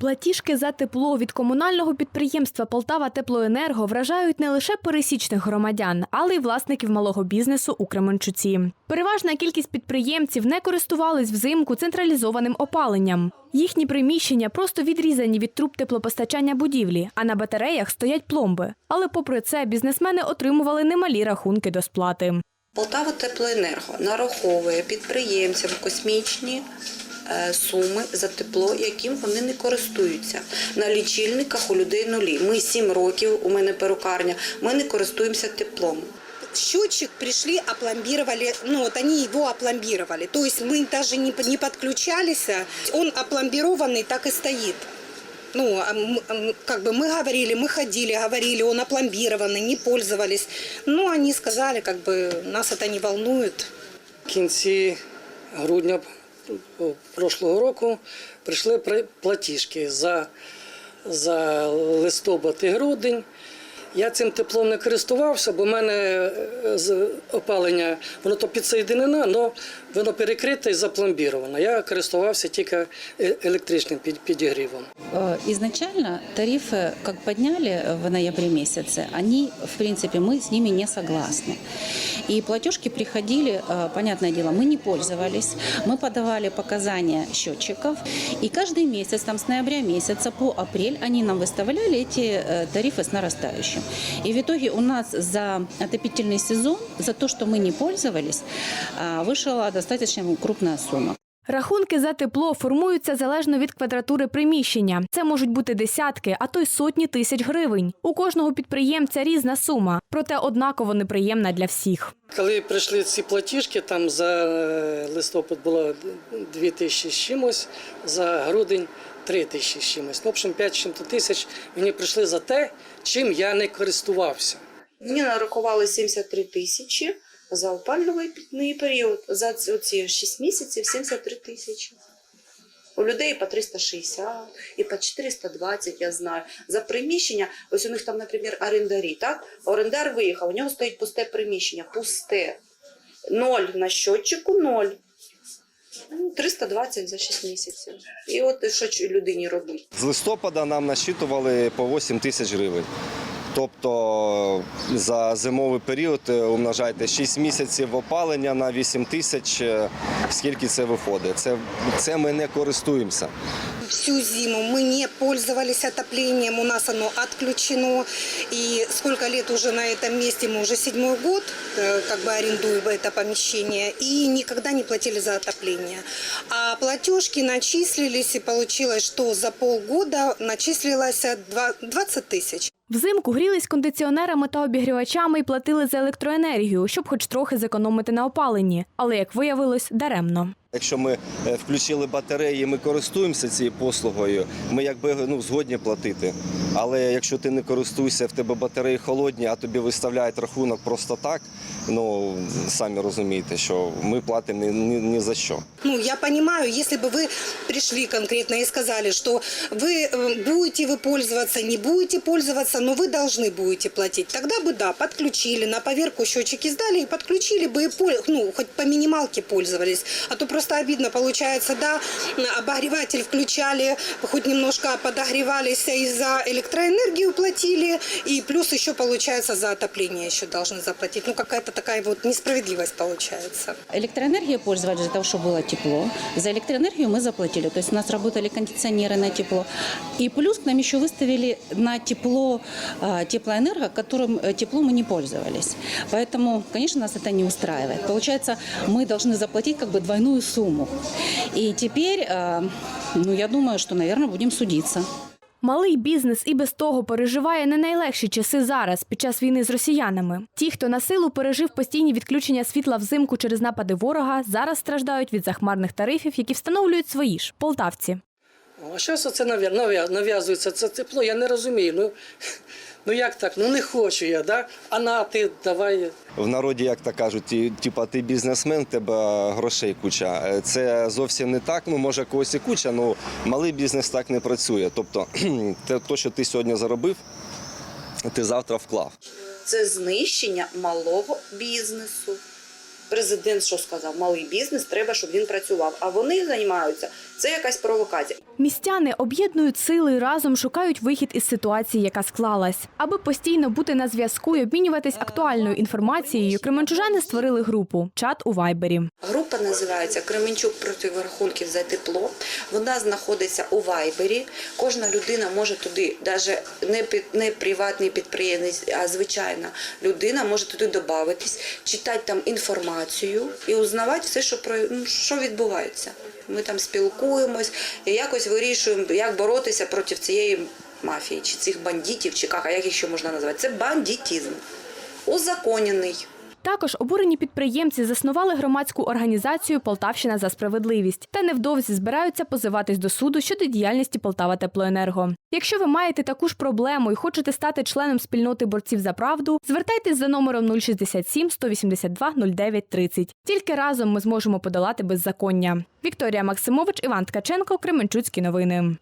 Платіжки за тепло від комунального підприємства Полтава Теплоенерго вражають не лише пересічних громадян, але й власників малого бізнесу у Кременчуці. Переважна кількість підприємців не користувались взимку централізованим опаленням. Їхні приміщення просто відрізані від труб теплопостачання будівлі, а на батареях стоять пломби. Але попри це бізнесмени отримували немалі рахунки до сплати. Полтава Теплоенерго нараховує підприємцям космічні суми за тепло, яким вони не користуються. На лічильниках у людей нулі. Ми 7 років, у мене перукарня, ми не користуємося теплом. счетчик пришли, опломбировали, ну вот они его опломбировали. То есть мы даже не, под- не подключались, а он опломбированный так и стоит. Ну, а м- м, как бы мы говорили, мы ходили, говорили, он опломбированный, не пользовались. Но они сказали, как бы нас это не волнует. В кінці грудня о, прошлого року прийшли при- платіжки за, за листопад і грудень. Я цим теплом не користувався, бо в мене е, з опалення воно то підсоєдинене, але воно перекрите і запломбіровано. Я користувався тільки е- електричним під- підігрівом. Э, Изначально тарифы, как подняли в ноябре месяце, они, в принципе, мы с ними не согласны. И платежки приходили, э, понятное дело, мы не пользовались, мы подавали показания счетчиков, и каждый месяц, там с ноября месяца по апрель, они нам выставляли эти э, тарифы с нарастающим. И в итоге у нас за отопительный сезон, за то, что мы не пользовались, а, вышла достаточно крупная сумма. Рахунки за тепло формуються залежно від квадратури приміщення. Це можуть бути десятки, а то й сотні тисяч гривень. У кожного підприємця різна сума, проте однаково неприємна для всіх. Коли прийшли ці платіжки, там за е, листопад було 2 тисячі з чимось, за грудень 3 тисячі з чимось. Ну, в общем, 5 з чим-то тисяч мені прийшли за те, чим я не користувався. Мені нарахували 73 тисячі за опалювальний період, за ці- 6 місяців 73 тисячі. У людей по 360 і по 420, я знаю. За приміщення, ось у них там, наприклад, орендарі, так? Орендар виїхав, у нього стоїть пусте приміщення, пусте. Ноль на щотчику, ноль. Ну, 320 за 6 місяців. І от що людині робити? З листопада нам насчитували по 8 тисяч гривень. Тобто за зимовий період е, умножайте 6 місяців опалення на 8 тисяч. е, Скільки це виходить? Це, це ми не користуємося. Всю зиму мы не пользовались отоплением, у нас оно отключено. И сколько лет уже на этом месте, мы уже седьмой год э, как бы арендуем это помещение и никогда не платили за отопление. А платежки начислились и получилось, что за полгода начислилось два- 20 тысяч. Взимку грілись кондиціонерами та обігрівачами і платили за електроенергію, щоб хоч трохи зекономити на опаленні. Але як виявилось, даремно. Якщо ми е, включили батареї, ми користуємося цією послугою, ми якби ну, згодні платити. Але якщо ти не користуєшся, в тебе батареї холодні, а тобі виставляють рахунок просто так, ну самі розумієте, що ми платимо ні, ні, ні за що. Ну, я понимаю, если бы вы пришли конкретно и сказали, что вы э, будете вы пользоваться, не будете пользоваться, но вы должны будете платить, тогда бы, да, подключили, на поверку счетчики сдали и подключили бы, и пол- ну, хоть по минималке пользовались. А то просто обидно получается, да, обогреватель включали, хоть немножко подогревались и за электроэнергию платили, и плюс еще получается за отопление еще должны заплатить. Ну, какая-то такая вот несправедливость получается. Электроэнергией пользовались для того, чтобы было тепло. За электроэнергию мы заплатили. То есть у нас работали кондиционеры на тепло. И плюс к нам еще выставили на тепло а, теплоэнерго, которым э, тепло мы не пользовались. Поэтому, конечно, нас это не устраивает. Получается, мы должны заплатить как бы двойную сумму. И теперь, а, ну, я думаю, что, наверное, будем судиться. Малий бізнес і без того переживає не найлегші часи зараз під час війни з росіянами. Ті, хто на силу пережив постійні відключення світла взимку через напади ворога, зараз страждають від захмарних тарифів, які встановлюють свої ж полтавці. А зараз це нав'я- нав'я- нав'язується це тепло, я не розумію. Ну, ну як так? Ну не хочу я, да? а на ти давай. В народі, як то кажуть, типа ти бізнесмен, тебе грошей куча. Е, Це зовсім не так. Ну може когось і куча, але малий бізнес так не працює. Тобто, те, то, що ти сьогодні заробив, ти завтра вклав. Це знищення малого бізнесу. Президент що сказав? Малий бізнес, треба, щоб він працював. А вони займаються. Це якась провокація. Містяни об'єднують сили і разом шукають вихід із ситуації, яка склалась. Аби постійно бути на зв'язку і обмінюватись актуальною інформацією, кременчужани створили групу чат у Вайбері. Називається Кременчук проти рахунків за тепло. Вона знаходиться у Вайбері. Кожна людина може туди, навіть не приватний підприємець, а звичайна людина може туди додатись, читати там інформацію і узнавати все, ну, що відбувається. Ми там спілкуємось і якось вирішуємо, як боротися проти цієї мафії, чи цих бандитів, чи як, а як їх ще можна назвати. Це бандитизм. Узаконений. Також обурені підприємці заснували громадську організацію Полтавщина за справедливість та невдовзі збираються позиватись до суду щодо діяльності Полтава Теплоенерго. Якщо ви маєте таку ж проблему і хочете стати членом спільноти борців за правду, звертайтесь за номером 067 182 09 30. Тільки разом ми зможемо подолати беззаконня. Вікторія Максимович, Іван Ткаченко, Кременчуцькі новини.